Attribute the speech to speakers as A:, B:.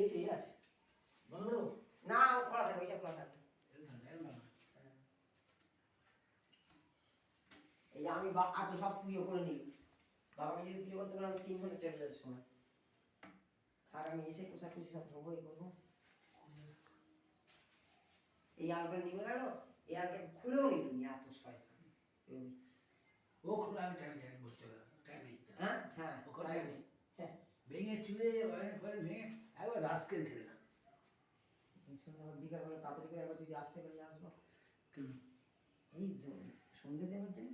A: এই
B: আছে। বন্ধ করো
A: না ও খোলা থাকবে এটা খোলা থাকবে।
B: না
A: হ্যাঁ। এই যে আমি বা- আগে সব পুজো করে নিই। বাবাকে যদি পুজো করতে পারি আমি তিন ঘণ্টা চলে যাবে সময়। আর আমি এসে কোষাকুষি সব ধোবো এই করব। এই আলবাম নিবে গেল এই আলবাম খুলেও নিবি এত শয়তান।
B: ও খোলা আমি টাইম টাইম বসতে পারব টাইম নেই
A: হ্যাঁ হ্যাঁ
B: ওখানে
A: তাই
B: নেই।
A: হ্যাঁ।
B: ভেঙে চুলে অনেক পরে ভেঙে একবার রাস্কেল খেললাম
A: সন্ধ্যাবেলা বিকালবেলা তাড়াতাড়ি করে একবার যদি আসতে পারি আসব।
B: কেন?
A: এই সন্ধ্যে সন্ধে দেওয়ার জন্য